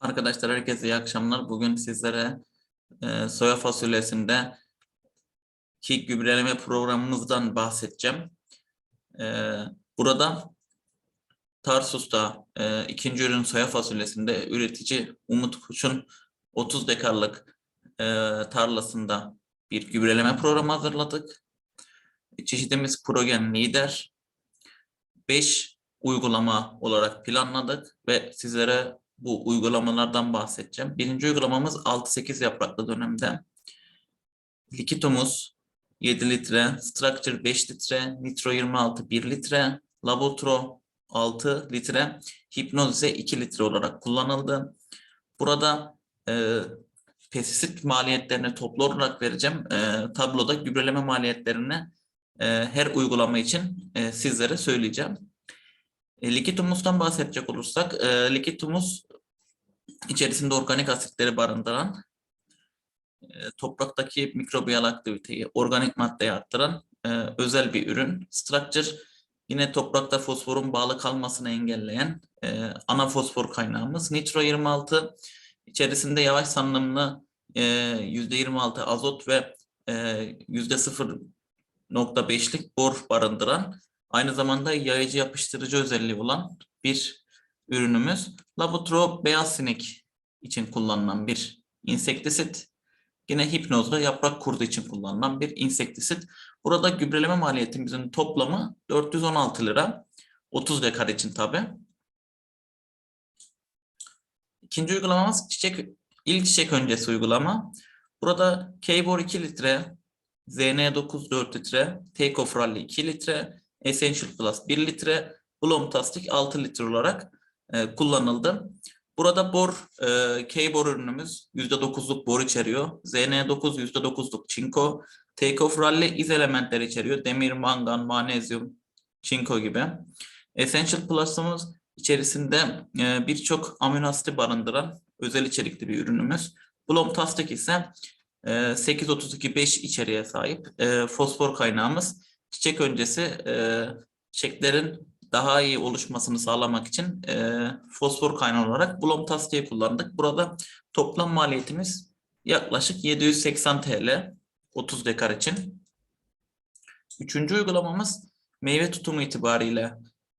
Arkadaşlar herkese iyi akşamlar. Bugün sizlere e, soya fasulyesinde ki gübreleme programımızdan bahsedeceğim. E, burada Tarsus'ta e, ikinci ürün soya fasulyesinde üretici Umut Kuş'un 30 dekarlık e, tarlasında bir gübreleme programı hazırladık. Çeşidimiz Progen Lider. 5 uygulama olarak planladık ve sizlere bu uygulamalardan bahsedeceğim. Birinci uygulamamız 6-8 yapraklı dönemde. Likitumuz 7 litre, Structure 5 litre, Nitro 26 1 litre, Labotro 6 litre, Hipnoz ise 2 litre olarak kullanıldı. Burada e, pestisit maliyetlerini toplu olarak vereceğim. E, tabloda gübreleme maliyetlerini e, her uygulama için e, sizlere söyleyeceğim. E, likit humustan bahsedecek olursak, e, likit humus içerisinde organik asitleri barındıran, e, topraktaki mikrobiyal aktiviteyi, organik maddeyi arttıran e, özel bir ürün. Structure yine toprakta fosforun bağlı kalmasını engelleyen e, ana fosfor kaynağımız. Nitro 26 içerisinde yavaş salınımlı e, %26 azot ve e, %0.5'lik bor barındıran aynı zamanda yayıcı yapıştırıcı özelliği olan bir ürünümüz. Labutro beyaz sinek için kullanılan bir insektisit. Yine hipnozda yaprak kurdu için kullanılan bir insektisit. Burada gübreleme maliyetimizin toplamı 416 lira. 30 dekar için tabi. İkinci uygulamamız çiçek ilk çiçek öncesi uygulama. Burada K-Bor 2 litre, ZN9 4 litre, Takeoff Rally 2 litre, Essential Plus 1 litre, Blom Tastic 6 litre olarak e, kullanıldı. Burada bor, e, K-bor ürünümüz %9'luk bor içeriyor. ZN9 %9'luk çinko. Takeoff Rally iz elementler içeriyor. Demir, mangan, manezyum, çinko gibi. Essential Plus'ımız içerisinde e, birçok amino asiti barındıran özel içerikli bir ürünümüz. Blom Tastic ise e, 832-5 içeriğe sahip e, fosfor kaynağımız. Çiçek öncesi e, çiçeklerin daha iyi oluşmasını sağlamak için e, fosfor kaynağı olarak Blomtastic'i kullandık. Burada toplam maliyetimiz yaklaşık 780 TL 30 dekar için. Üçüncü uygulamamız meyve tutumu itibariyle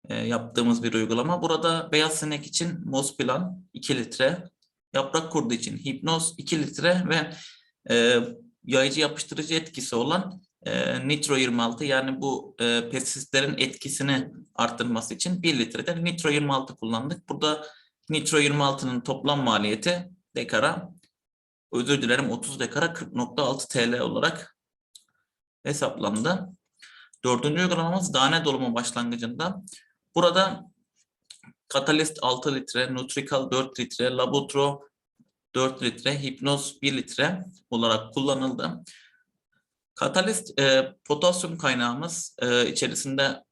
e, yaptığımız bir uygulama. Burada beyaz sinek için Mosplan 2 litre, yaprak kurdu için Hipnoz 2 litre ve e, yayıcı yapıştırıcı etkisi olan e, Nitro 26 yani bu e, pestisitlerin etkisini arttırması için 1 litrede Nitro 26 kullandık. Burada Nitro 26'nın toplam maliyeti dekara özür dilerim 30 dekara 40.6 TL olarak hesaplandı. Dördüncü uygulamamız tane dolumu başlangıcında. Burada Catalyst 6 litre, Nutrical 4 litre, Labutro 4 litre, Hipnoz 1 litre olarak kullanıldı. Katalist e, potasyum kaynağımız e, içerisinde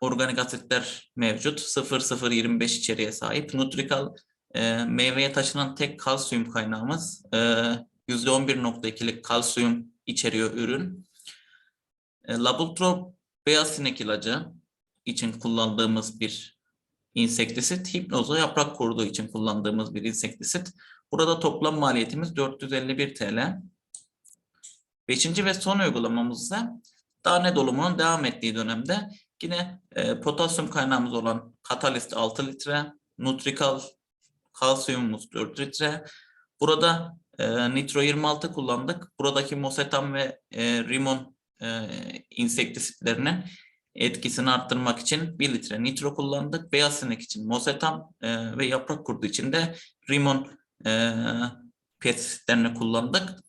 organik asitler mevcut. 0,025 içeriğe sahip. Nutrical e, meyveye taşınan tek kalsiyum kaynağımız. E, %11.2'lik kalsiyum içeriyor ürün. E, Labutro beyaz sinek ilacı için kullandığımız bir insektisit. Hipnoza yaprak kurduğu için kullandığımız bir insektisit. Burada toplam maliyetimiz 451 TL. Beşinci ve son uygulamamız ise tane dolumunun devam ettiği dönemde yine e, potasyum kaynağımız olan Catalyst 6 litre, Nutrical kalsiyumumuz 4 litre. Burada e, Nitro 26 kullandık. Buradaki Mosetam ve e, Rimon e, insektisitlerinin etkisini arttırmak için 1 litre nitro kullandık. Beyaz sinek için Mosetam e, ve yaprak kurdu için de Rimon e, pestisitlerini kullandık.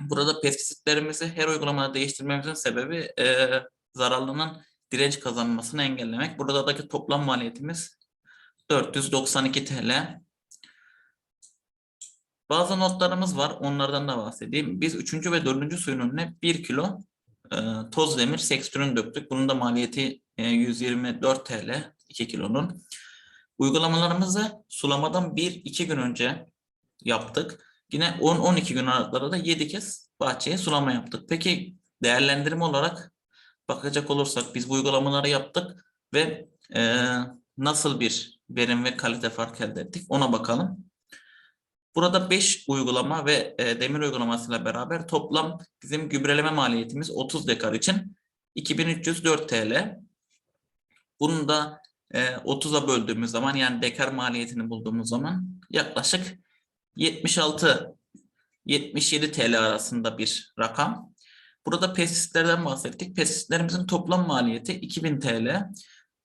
Burada pestisitlerimizi her uygulamada değiştirmemizin sebebi e, zararlının direnç kazanmasını engellemek. Buradaki toplam maliyetimiz 492 TL. Bazı notlarımız var. Onlardan da bahsedeyim. Biz 3. ve 4. suyun önüne 1 kilo e, toz demir sekstürün döktük. Bunun da maliyeti e, 124 TL 2 kilonun. Uygulamalarımızı sulamadan 1-2 gün önce yaptık. Yine 10-12 gün aralıklarında da 7 kez bahçeye sulama yaptık. Peki değerlendirme olarak bakacak olursak biz bu uygulamaları yaptık ve e, nasıl bir verim ve kalite farkı elde ettik. Ona bakalım. Burada 5 uygulama ve e, demir uygulamasıyla beraber toplam bizim gübreleme maliyetimiz 30 dekar için 2304 TL. Bunu da e, 30'a böldüğümüz zaman yani dekar maliyetini bulduğumuz zaman yaklaşık 76 77 TL arasında bir rakam. Burada pestisitlerden bahsettik. Pestisitlerimizin toplam maliyeti 2000 TL.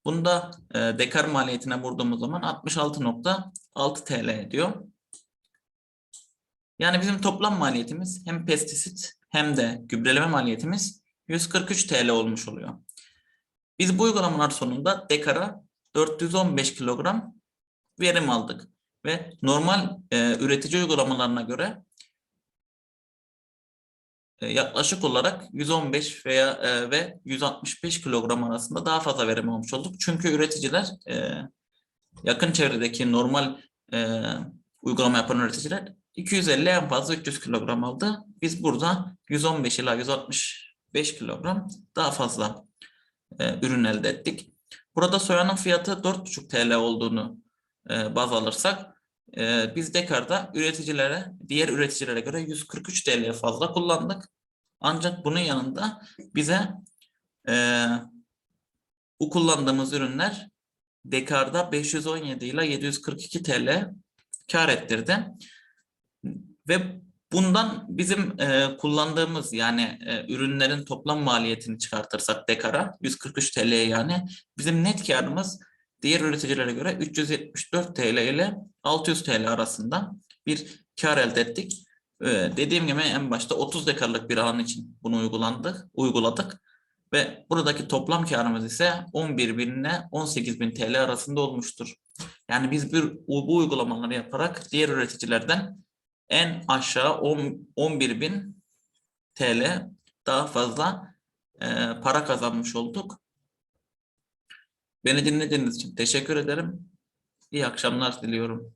Bunda e, dekar maliyetine vurduğumuz zaman 66.6 TL ediyor. Yani bizim toplam maliyetimiz hem pestisit hem de gübreleme maliyetimiz 143 TL olmuş oluyor. Biz bu uygulamalar sonunda dekara 415 kilogram verim aldık. Ve normal e, üretici uygulamalarına göre e, yaklaşık olarak 115 veya e, ve 165 kilogram arasında daha fazla verim almış olduk. Çünkü üreticiler e, yakın çevredeki normal e, uygulama yapan üreticiler 250 en fazla 300 kilogram aldı. Biz burada 115 ila 165 kilogram daha fazla e, ürün elde ettik. Burada soyanın fiyatı 4,5 TL olduğunu e, baz alırsak e, biz Dekar'da üreticilere, diğer üreticilere göre 143 TL fazla kullandık. Ancak bunun yanında bize e, bu kullandığımız ürünler Dekar'da 517 ile 742 TL kar ettirdi. Ve bundan bizim e, kullandığımız yani e, ürünlerin toplam maliyetini çıkartırsak Dekar'a 143 TL yani bizim net karımız diğer üreticilere göre 374 TL ile 600 TL arasında bir kar elde ettik. E, dediğim gibi en başta 30 dekarlık bir alan için bunu uygulandık, uyguladık ve buradaki toplam karımız ise 11 bin ile 18 bin TL arasında olmuştur. Yani biz bir, bu uygulamaları yaparak diğer üreticilerden en aşağı 10, 11 bin TL daha fazla e, para kazanmış olduk. Beni dinlediğiniz için teşekkür ederim. İyi akşamlar diliyorum.